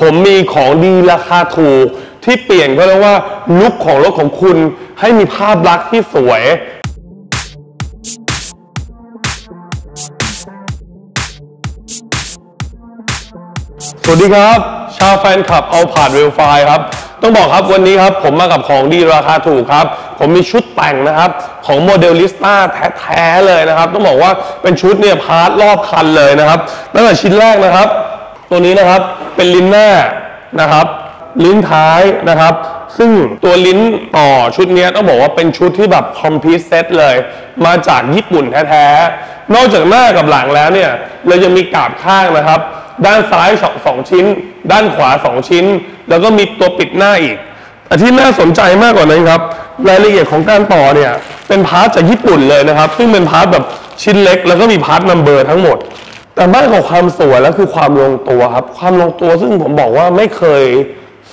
ผมมีของดีราคาถูกที่เปลี่ยนก็เรียกว่าลุคของรถของคุณให้มีภาพลักษณ์ที่สวย สวัสดีครับ ชาวแฟนคลับเอาผ่านเวลไฟครับ ต้องบอกครับวันนี้ครับผมมากับของดีราคาถูกครับ ผมมีชุดแต่งนะครับ ของโมเดลลิสต้าแท้ๆเลยนะครับ ต้องบอกว่าเป็นชุดเนี่ยพาร์ทรอบคันเลยนะครับตั้งแต่ชิ้นแรกนะครับ ตัวนี้นะครับ เป็นลิ้นหน้านะครับ ลิ้นท้ายนะครับ ซึ่งตัวลิ้นต่อชุดเนี้ยต้องบอกว่าเป็นชุดที่แบบคอมพิวเซตเลย มาจากญี่ปุ่นแท้ๆ นอกจากหน้ากับหลังแล้วเนี่ยเรายังมีกาบข้างนะครับ ด้านซ้ายสองชิ้น ด้านขวาสองชิ้น แล้วก็มีตัวปิดหน้าอีกแต่ที่น่าสนใจมากกว่านั้นครับรายละเอียดของการต่อเนี่ยเป็นพาร์ทจากญี่ปุ่นเลยนะครับ ซึ่งเป็นพาร์ทแบบชิ้นเล็ก แล้วก็มีพาร์ทนัมเบอร์ทั้งหมด แต่มากกว่าความสวยแล้วคือความลงตัวครับ ความลงตัวซึ่งผมบอกว่าไม่เคย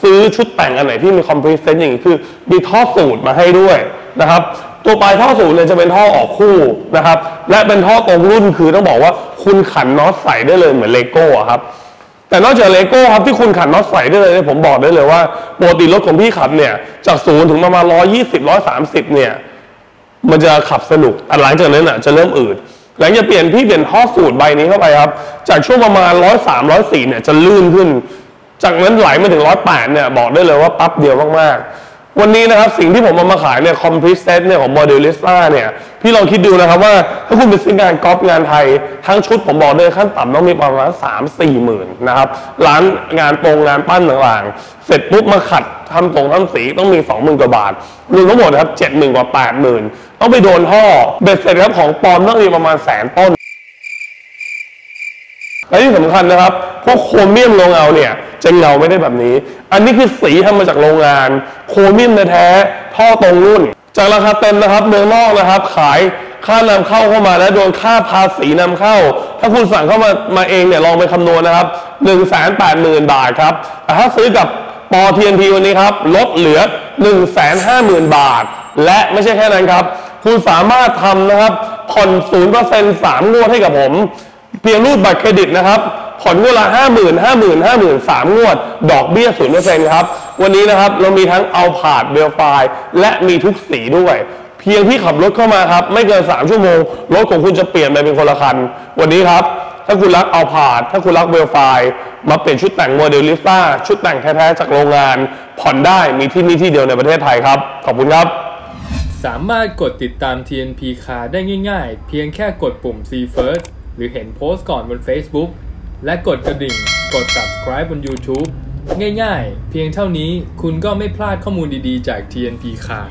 ซื้อชุดแต่งอันไหนที่มีคอมเพรสเซนต์อย่างนี้คือมีท่อสูตรมาให้ด้วยนะครับ ตัวปลายท่อสูตรเนี่ยจะเป็นท่อออกคู่นะครับ และเป็นท่อตรงรุ่นคือต้องบอกว่าคุณขันน็อตใส่ได้เลยเหมือนเลโก้ครับแต่นอกจากเลโก้ครับที่คุณขันน็อตใส่ได้เลยเนี่ยผมบอกได้เลยว่าปกติรถของพี่ขับเนี่ยจากศูนย์ถึงประมาณ120 130เนี่ยมันจะขับสนุกแต่หลังจากนั้นอะจะเริ่มอืด หลังจากเปลี่ยนพี่เปลี่ยนท่อสูตรใบนี้เข้าไปครับ จากช่วงประมาณร้อยสามร้อยสี่เนี่ยจะลื่นขึ้น จากนั้นไหลมาถึงร้อยแปดเนี่ยบอกได้เลยว่าปั๊บเดียวมากๆ วันนี้นะครับสิ่งที่ผมเอามาขายเนี่ยคอมพิวเซตเนี่ยของโมเดลลิสต้าเนี่ยพี่ลองคิดดูนะครับว่าถ้าคุณไปซื้องานกอล์ฟงานไทย ทั้งชุดผมบอกเลยขั้นต่ำต้องมีประมาณสามสี่หมื่นนะครับร้านงานตรงงานปั้นต่างๆ เสร็จปุ๊บมาขัดทำตรงทำสีต้องมีสองหมื่นกว่าบาทรวมทั้งหมดนะครับเจ็ดหมื่นกว่าแปดหมื่นต้องไปโดนท่อเบ็ดเสร็จครับของปลอมต้องมีประมาณแสนต้นและที่สำคัญนะครับพวกโครเมียมโรงเงาเนี่ย จะเงาไม่ได้แบบนี้ อันนี้คือสีทำมาจากโรงงาน โครเมียมแท้ท่อตรงรุ่น จากราคาเต็มนะครับเมืองนอกนะครับ ขายค่านำเข้าเข้ามาและโดนค่าภาษีนำเข้า ถ้าคุณสั่งเข้ามามาเองเนี่ยลองไปคำนวณนะครับ1 8 0 0 0 0บาทครับแต่ถ้าซื้อกับปอ TNT วันนี้ครับลดเหลือ 1 5 0 0 0 0 บาท และไม่ใช่แค่นั้นครับ คุณสามารถทำนะครับผ่อน0% 3งวดให้กับผม เพียงรูดบัตรเครดิตนะครับ ผ่อนงวดละห้าหมื่นห้าหมื่นห้าหมื่นสามงวด ดอกเบี้ยศูนย์เปอร์เซ็นต์ครับ วันนี้นะครับเรามีทั้งเอาผาดเบลไฟและมีทุกสีด้วย เพียงที่ขับรถเข้ามาครับ ไม่เกิน3ชั่วโมง รถของคุณจะเปลี่ยนไปเป็นคนละคัน วันนี้ครับ ถ้าคุณรักเอาผาด ถ้าคุณรักเบลไฟมาเปลี่ยนชุดแต่งโมเดลลิสต้าชุดแต่งแท้ๆจากโรงงาน ผ่อนได้มีที่นี่ที่เดียวในประเทศไทยครับ ขอบคุณครับสามารถกดติดตาม TNP Car ได้ง่ายๆ เพียงแค่กดปุ่ม See First หรือเห็นโพสต์ก่อนบน Facebook และกดกระดิ่ง กด subscribe บน YouTube ง่ายๆ เพียงเท่านี้คุณก็ไม่พลาดข้อมูลดีๆ จาก TNP Car